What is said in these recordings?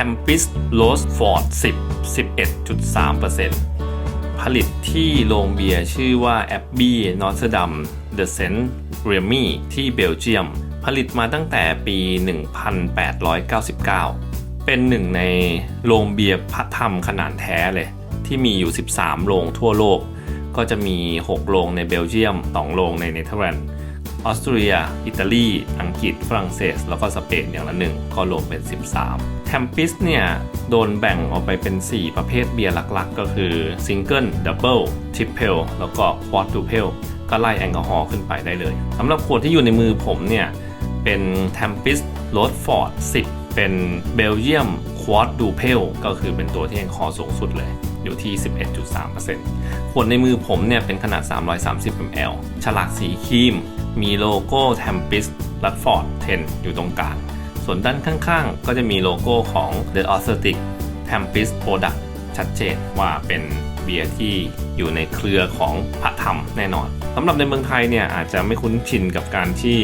Tempest Rochefort 10 11.3%ผลิตที่โรงเบียร์ชื่อว่า Abbey Notre-Dame de Saint Remy ที่เบลเยียม ผลิตมาตั้งแต่ปี 1899 เป็นหนึ่งในโรงเบียร์พระธรรมขนาดแท้เลย ที่มีอยู่ 13 โรงทั่วโลก ก็จะมี 6 โรงในเบลเยียม 2 โรงในเนเธอร์แลนด์ ออสเตรีย อิตาลี อังกฤษ ฝรั่งเศส แล้วก็สเปนอย่างละหนึ่งก็รวมเป็น 13 แทมปิสเนี่ย โดนแบ่งออกไปเป็น 4 ประเภทเบียร์หลักๆ ก็คือซิงเกิลดับเบิลทริปเพลแล้วก็ควอ d ดูเพลก็ไล่แอลกอฮอล์ขึ้นไปได้เลยสำหรับขวดที่อยู่ในมือผมเนี่ย เป็นแทมปิสโรดฟอร์ด10 เป็นเบลเยียมควอ d ดูเพลก็คือเป็นตัวที่แอลกอฮอล์สูงสุดเลย อยู่ที่ 11.3%ขวดในมือผมเนี่ยเป็นขนาด 330 ml ฉลากสีครีม มีโลโก้ Tempest Radford 10 อยู่ตรงกลาง ส่วนด้านข้างๆ ก็จะมีโลโก้ของ The Authentic Tempest Product ชัดเจนว่าเป็นเบียร์ที่อยู่ในเครือของพระธรรมแน่นอนสำหรับในเมืองไทยเนี่ยอาจจะไม่คุ้นชินกับการที่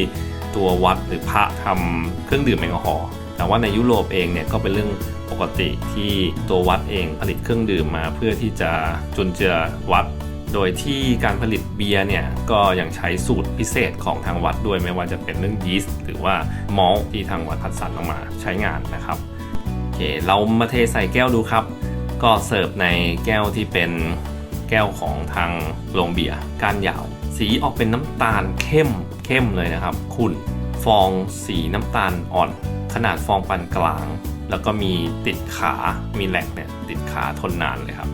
ตัววัดหรือพระทำเครื่องดื่มแอลกอฮอล์ แต่ว่าในยุโรปเองเนี่ยก็เป็นเรื่องปกติที่ตัววัดเองผลิตเครื่องดื่มมา เพื่อที่จะจุนเจือวัด โดยที่การผลิตเบียร์เนี่ยก็ยังใช้สูตรพิเศษของทางวัดด้วยไม่ว่าจะเป็นเรื่องยีสต์หรือว่ามอลที่ทางวัดพัดสรรออกมาใช้งานนะครับโอเคเรามาเทใส่แก้วดูครับ ก็เสิร์ฟในแก้วที่เป็นแก้วของทางโรงเบียร์ก้านยาว สีออกเป็นน้ำตาลเข้มเข้มเลยนะครับขุ่นฟองสีน้ำตาลอ่อน ขนาดฟองปานกลาง แล้วก็มีติดขา มีแหลกเนี่ยติดขาทนนานเลยครับ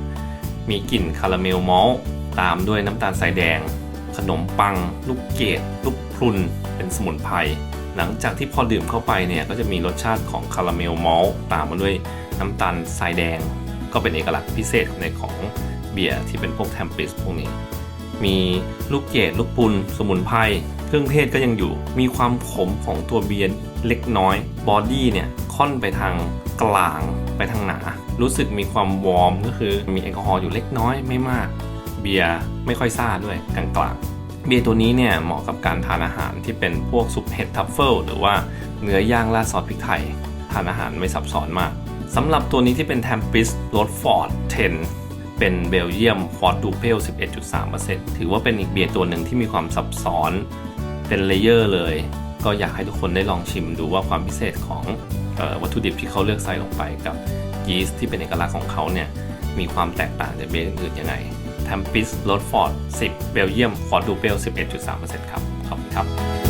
มีกลิ่นคาราเมลมอลต์ตามด้วยน้ำตาลทรายแดง ขนมปัง ลูกเกดลูกพรุน เป็นสมุนไพร หลังจากที่พอดื่มเข้าไปเนี่ยก็จะมีรสชาติของคาราเมลมอลต์ตามมาด้วยน้ำตาลทรายแดง ก็เป็นเอกลักษณ์พิเศษในของเบียร์ที่เป็นพวกแทมปิสพวกนี้ มีลูกเกดลูกปุน สมุนไพร เครื่องเทศก็ยังอยู่ มีความขมของตัวเบียร์เล็กน้อย บอดี้เนี่ยค่อนไปทางกลางไปทางหนา รู้สึกมีความวอร์มก็คือมีแอลกอฮอล์อยู่เล็กน้อยไม่มาก เบียร์ไม่ค่อยซ่าด้วยกลางๆ เบียร์ตัวนี้เนี่ยเหมาะกับการทานอาหารที่เป็นพวกซุปเห็ดทัฟเฟิลหรือว่าเนื้อย่างราดซอสพริกไทย ทานอาหารไม่ซับซ้อนมากสำหรับตัวนี้ที่เป็น Tempest Rochefort 10 เป็นเบลเยียมควอดดูเพล11.3%ถือว่าเป็นอีกเบียร์ตัวหนึ่งที่มีความซับซ้อน เป็นเลเยอร์เลย ก็อยากให้ทุกคนได้ลองชิมดูว่าความพิเศษของออวัตถุดิบที่เขาเลือกใส่ลงไปกับยีสต์ที่เป็นเอกลักษณ์ของเขาเนี่ยมีความแตกต่างจากเบียร์อื่นยังไงแทมปิสโรดฟอร์ด 10 เบลเยียมคอร์ดูเบล 11.3%ครับ ขอบคุณครับ